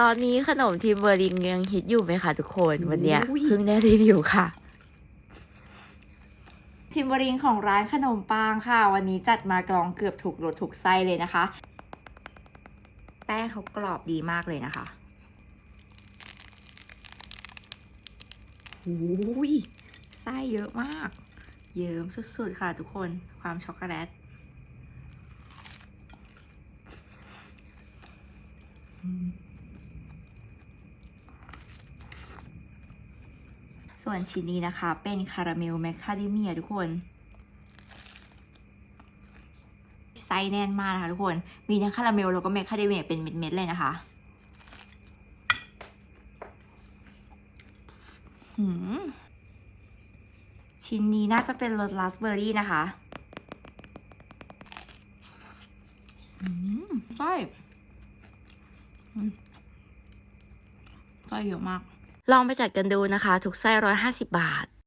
ตอนนี้ขนมทีมเบอร์ลิงยังฮิตอยู่ไหมคะทุกคนวันเนี้ยอุ้ยเพิ่งได้รีวิวค่ะทิมเบอริงของร้านขนมปังค่ะ วันนี้จัดมากรองเกือบถูกรสถูกไส้เลยนะคะ แป้งเขากรอบดีมากเลยนะคะโอ้ยไส้เยอะมาก เยิ้มสุดๆค่ะทุกคนความช็อกโกแลตอืม ส่วนชิ้นนี้นะคะเป็นคาราเมลแมคคาเดเมียทุกคนไส้แน่นมากนะคะทุกคน มีทั้งคาราเมลแล้วก็แมคคาเดเมียเป็นเม็ดๆเลยนะคะหืมชิ้นนี้น่าจะเป็นรสราสเบอร์รี่นะคะอืมไส้อืมไส้เยอะมาก ลองไปจัดกันดูนะคะทุกไส้ร้อยห้าสิบบาท